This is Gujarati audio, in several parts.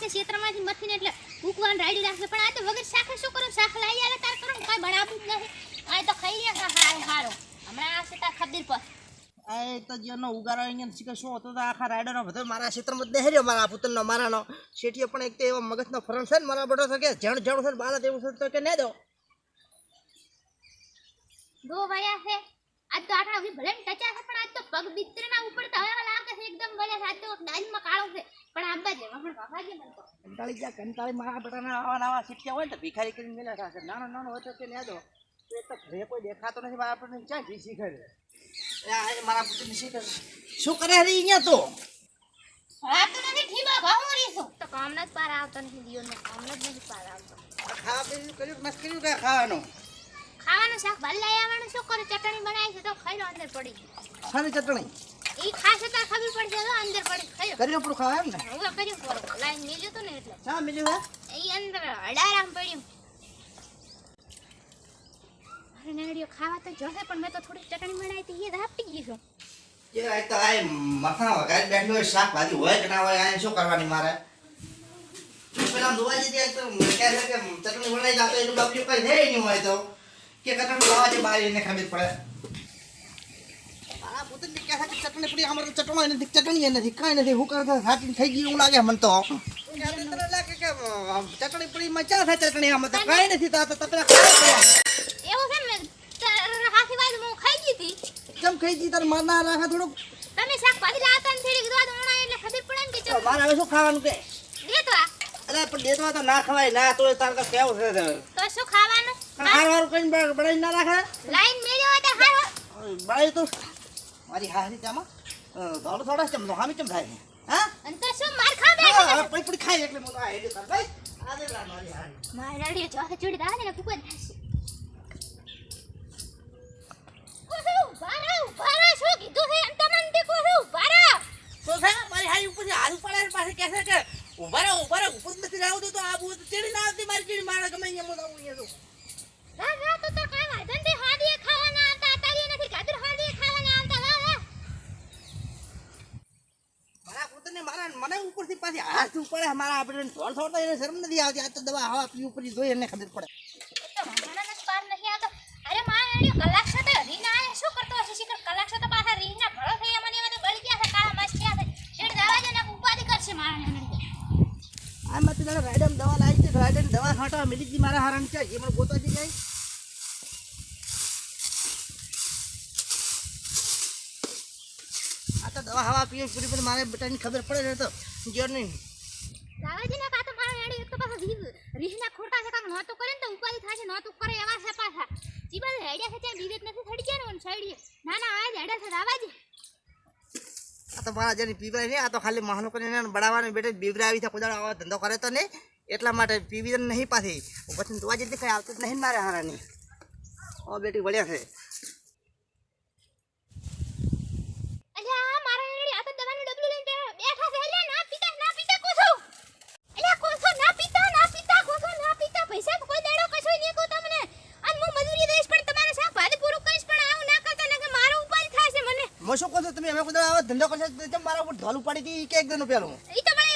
આવશે ક્ષેત્રમાંથી મથીને એટલે ભૂકવાન રાડી રાખશે પણ આ તો વગર શાખે શું કરો શાખ લાવી આવે તાર કરો કાંઈ બનાવવું જ નથી. આ તો ખાઈ રહ્યા હારું હારો. હમણાં આવશે તાર ખબીર પર. આ તો જેનો ઉગારો અહીંયા શીખે શું હતો તો આખા રાયડરનો બધો મારા ક્ષેત્રમાં દેહર્યો મારા પુત્રનો મારાનો. શેઠીએ પણ એક તો એવો મગજનો ફરણ છે ને મારા બેટો છે કે જણ જણ છે ને બાળા તેવું છે તો કે નહીં દો. દો વાયા છે. આજ તો આટલા ભલે ટચા છે પણ આજ તો પગ બિત્રના ઉપર તો હવે આજ તો ડાઈનમાં કાળો છે. પણ આંબા જેવા પણ બાબાજી મને તો. કંટાળી ગયા કંટાળી મારા બેટાના આવા નવા શીખ્યા હોય ને તો ભિખારી કરીને મેળ્યા થશે. નાનો નાનો હોય તો એક ઘરે કોઈ દેખાતો નથી મારા આપણને ક્યાં ઘી શીખે છે? એ એ મારા પુત્રની શીખે. શું કરે રે અહીંયા તો? રાતું નથી રીશું તો કામના જ પાર આવતો નથી દિયોને કામના જ નથી પાર આવતો. ખાવા પીવાનું કર્યું કે કર્યું કે ખાવાનું? ખાવાનું શાક ભલે લઈ આવવાનું શું કરે? ચટણી બનાવી છે તો ખાઈ લો અંદર પડી શાની ચટણી? ઈ ખાશે તો ખબર પડશે તો અંદર પડી ખાઈ કરી આપણું ખાવા એમ ને? હું કરી પૂરું લાઈન મેલ્યું તો ને એટલે. હા બીજું હે? ઈ અંદર અડારામ પડ્યું. અરે નાડીઓ ખાવા તો જોશે પણ મેં તો થોડી ચટણી બનાવી હતી એ ધાપટી ગઈ છું. જે આ તો આ મખણા વગાડી બેઠો હોય શાકભાજી હોય કે ના હોય આ શું કરવાની મારે? પેલા ધોવા જતી તો કહે છે કે ચટણી બનાવી જાતો એટલું બાપજી કઈ થઈ નહીં હોય તો. કે કટણ લાવા જે બારી એને ખબર પડે. મારા પોતે કહે છે કે ચટણી પડી અમારે ચટણો નથી ચટણી નથી કાંઈ નથી. હું કરતા હાથી થઈ ગયું એવું લાગે મને તો. ચટણી પડી માં ચા થાય ચટણી આમાં તો? કાંઈ નથી તો તપરા એવું છે ને હાથી વાત હું ખાઈ ગઈ હતી. કેમ ખાઈ ગઈ? તાર માર ના રાખે થોડુંક. તમે શાકભાજી લાવતા ને થોડીક દવા ઉણા એટલે ખબર પડે ને કે મારે હવે શું ખાવાનું કે? દેતવા અરે પણ દેતવા તો ના ખવાય ના તો તાર તો કેવું છે? તો શું ખાવાનું? હાર હાર કઈ બડાઈ ના રાખે? લાઈન મેળ્યો તો હાર બાઈ તો મારી હારી તેમાં દોડ થોડા ચમ તો હામી ચમ થાય? છે હા? અને તો શું માર ખા બે હા, હવે પડી પડી ખાય એટલે મોટો આ હેડ્યો તાર ભાઈ. આ દે લા મારી હારી. માર રડીયો જોથે ચૂડી દાવા ને કુકન થશે કોસો બારા બારા શું કીધું છે? અંત મન તે કોસો બારા તો છે? મારી હારી ઉપર હાથ ઉપાડે ને પાછી કહે છે કે ઊભા રહો ઊભા રહો ઉપર નથી આવતું તો આ બહુ ચેડી ના આવતી મારી ચેડી મારે ગમે અહીંયા મોટા અહીંયા તો. રા રા તો તો કાઈ વાંધો નથી હાદીએ ખાવાના આવતા તારી નથી ગાદર હાદીએ ખાવાના આવતા રા રા મારા પોતાને મારા મને પાછી હાથ ઉપાડે મારા આપણે થોડ થોડ એને શરમ નથી આવતી. આ તો દવા હવા પી ઉપર જોઈ એને ખબર પડે. અરે માં એડ્યો કલાક તો રીના આયા શું કરતો હશે શિખર? કલાક તો પાછા રીના ભળો થઈ મને એમાં તો બળી ગયા છે કાળા માસ થયા છે. શેઠ દાવા જને ઉપાધિ કરશે મારા ને આ મત દવા લાવી છે રાયડમ દવા ખાટા મિલી મારા હારણ છે એ મને ગોતા જઈ જાય. તો દવા હવા પીએ પૂરી પૂરી મારે બેટાની ખબર પડે ને તો જો નહીં. દાદાજી ના કા તો મારા એડ્યો એક તો પાછા રીહ રીહના ખોટા છે કાક તો કરે ને તો ઉપાધિ થશે તો કરે એવા છે પાછા. જીબા હેડ્યા છે ત્યાં બીજેત નથી થડી ગયા ને સાઈડ. ના ના આ જ હેડ્યા છે દાદાજી. આ તો મારા જેની પીવરાય નહીં આ તો ખાલી મહાનો કરીને એને બડાવવાની બેટે બીવરાવી છે કોદાળ આવા ધંધો કરે તો નહીં. એટલા માટે પીવી નહીં પાછી. પછી જોવા જેટલી કઈ આવતું જ નહીં મારે હારાની. ઓ બેટી વળ્યા છે અલ્યા મારા એડી આ તો દવાનું ડબલું લઈને બેઠા છે અલ્યા ના પીતા ના પીતા કોસો અલ્યા કોસો ના પીતા ના પીતા કોસો ના પીતા પૈસા તો કોઈ દેડો કશો નહીં કો તમને અને હું મજૂરી દઈશ પણ તમારે શાક ભાજી પૂરું કરીશ પણ આવું ના કરતા ને કે મારો ઉપાય થાય છે મને હું શું કહું છું તમે દાડો આવો ધંધો કરશો તો કેમ મારા ઉપર ઢોલ ઉપાડી હતી? કે એક દિન પેલું? ઈ તો મને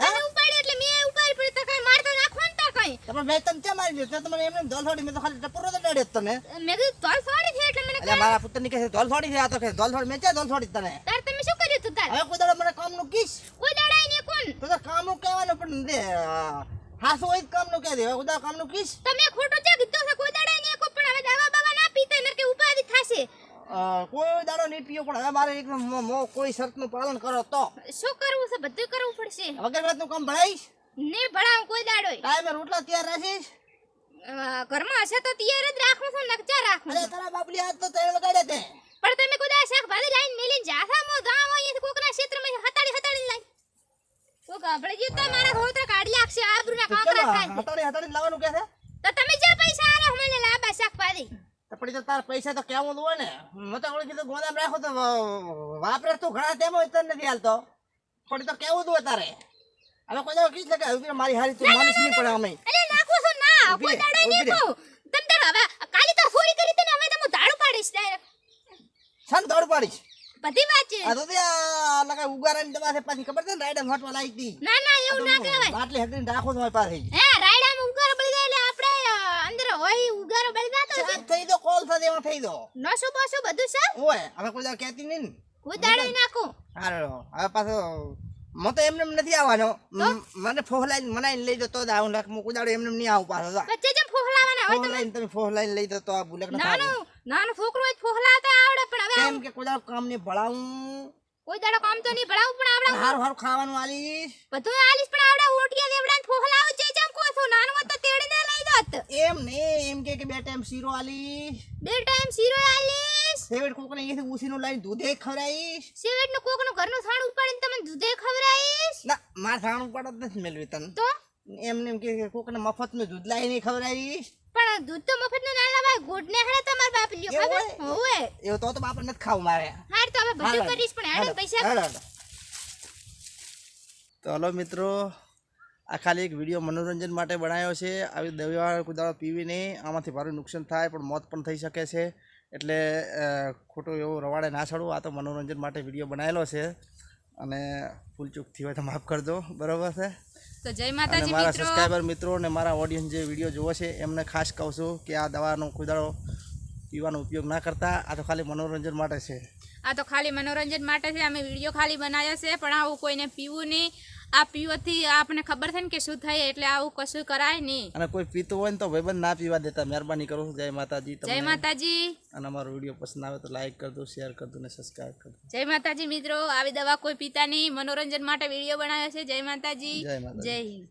તમે ઉપાડી એટલે મેં ઉપાડી પડી તો કઈ મારતો નાખો ને તાર કઈ. તમે મેં તમ કે મારી દીધું? તમને એમને ઢોલ ફોડી મેં તો ખાલી ટપુરો તો ડડે તને. મેં કીધું ઢોલ ફોડી છે એટલે મને એટલે મારા પુત્રની કહે છે ધોલ થોડી છે આ તો કે ઢોલ ફોડી મેં કે ઢોલ ફોડી તને? તાર તમે શું કર્યું તું તાર? હવે કોઈ દાડો મને કામનું કીશ? કોઈ દાડા ને કોણ? તો તો કામનું કહેવાનું પણ દે હાસો હોય કામ કામનું કહે દે. હવે કામનું કામનું કીશ? તમે ખોટું છે કીધું છે? કોઈ દાડા ને કો પણ હવે દવા બાવા ના પીતા ને કે ઉપાધિ થશે. કોઈ દાડો નહીં પીવો પણ હવે મારે એકદમ કોઈ શરતનું પાલન કરો તો. શું કરવું છે? બધું કરવું પડશે. વગર વાતનું કામ ભણાઈશ નહીં ભણાવ કોઈ દાડો. ટાઈમે રોટલા તૈયાર રાખીશ? ઘરમાં હશે તો તૈયાર જ રાખું છું નકચા રાખું અરે તારા બાપલી હાથ તો તેલ લગાડે તે. પણ તમે કોઈ દાડો શાકભાજી લાઈન મેલીને જાસા મો ગામ અહીંયા કોકના ક્ષેત્રમાં હતાડી હતાડી લાઈ કોક આપણે જે તો મારા હોતરા કાઢી લાગશે આબરૂના કાંકરા ખાય હતાડી હતાડી લાવવાનું કહે છે? તો તમે જે પૈસા આલો મને લાબા શાકભાજી. તો પછી તો તાર પૈસા તો કેવું હોય ને? મેં તો ઓળખી કીધું ગોદામ રાખો તો વાપરે તું ઘણા તેમ હોય તને નથી હાલતો. પણ તો કેવું હોય તારે? હવે કોઈ દાડો કીધું કે મારી હારી તું માનીશ નહીં પડે અમે. અરે નાખો છો ના કોઈ દાડો નહીં કહું. તમ તાર હવે કાલી તો ચોરી કરી તને હવે તો હું દાડુ પાડીશ ડાયરેક્ટ દોડ પાડીશ? બધી વાત છે. આ તો ત્યાં લગા ઉગારાની દવા છે પાછી. ખબર છે ને રાયડા હટવા લાગી હતી ના ના એવું ના કહેવાય. બાટલી હકડીને રાખો તમારી પાસે હે રાયડામાં ઉગારો બળી જાય એટલે આપણે અ, અંદર હોય ઉગારો બળી જાતો છે સાફ થઈ દો એમાં થઈ દો નસું બસું બધું છે? ઓય હવે કોઈ દાડો કહેતી નહીં ને. નાખું. હારો હવે પાછો મો તો એમને નથી આવવાનો. મને ફોહલાઈ મનાઈ લઈ દો તો જ આવું લાખ હું કોઈ દાડો એમને નહીં આવું પાછો જા. વચ્ચે જેમ ફોહલાવાના હોય તમે તમે ફોહલાઈ લઈ દો તો આ બુલેક ના નાનું નાનો છોકરો જ ફોહલાતા આવડે પણ હવે કેમ કે કોઈ દાડો કામ ને ભળાવું કોઈ દાડો કામ તો નહીં ભળાવું પણ આવડે. હાર હાર ખાવાનું આલીશ. બધું આલીશ પણ આવડે ઓટિયા દેવડા ફોહલાવું જે જેમ છો નાનું તો દોત એમ ને એમ કે કે બે ટાઈમ શીરો આલી બે ટાઈમ શીરો આલીશ? સેવેટ કોકને અહીંયાથી ઉસીનું લાવીને દૂધે ખવડાવીશ. સેવેટનું કોકનું ઘરનું થાણ ઉપાડીને તમે દૂધે ખવડાવીશ? ના માર થાણ ઉપાડત નથી મેલવી તને. તો? એમને એમ કે કોકને મફતનું દૂધ લાવીને ખવડાવીશ. પણ દૂધ તો મફતનું ના લાવાય ગોડ ને હડે તમાર બાપ લ્યો ખબર હોવે એવું તો તો ને નથી ખાવું મારે. હાર તો હવે બધું કરીશ પણ હાલો, પૈસા. તો હલો મિત્રો આ ખાલી એક વીડિયો મનોરંજન માટે બનાવ્યો છે. આવી દવા કુદાળો પીવીને આમાંથી ભારે નુકસાન થાય પણ મોત પણ થઈ શકે છે. એટલે ખોટો એવું રવાડે ના છોડવું આ તો મનોરંજન માટે વીડિયો બનાવેલો છે. અને ફૂલચૂકથી હોય તો માફ કરજો. બરાબર છે? તો જય માતાજી મારા સબસ્ક્રાઈબર મિત્રો અને મારા ઓડિયન્સ જે વીડિયો જોવો છે એમને ખાસ કહું છું કે આ દવાનો કુદાળો પીવાનો ઉપયોગ ના કરતા. આ તો ખાલી મનોરંજન માટે છે. આ તો ખાલી મનોરંજન માટે છે. અમે વીડિયો ખાલી બનાવ્યો છે પણ આવું કોઈને પીવું નહીં. આ પીવાથી આપણે ખબર થાય ને કે શું થાય એટલે આવું કશું કરાય નહીં. અને કોઈ પીતું હોય ને તો ભાઈબંધ ના પીવા દેતા. મહેરબાની કરું જય માતાજી જય માતાજી. અને અમારો વીડિયો પસંદ આવે તો લાઈક કરજો શેર કરજો ને સબસ્ક્રાઈબ કરજો જય માતાજી મિત્રો. આવી દવા કોઈ પીતા નહીં. મનોરંજન માટે વીડિયો બનાવ્યો છે. જય માતાજી. જય હિન્દ.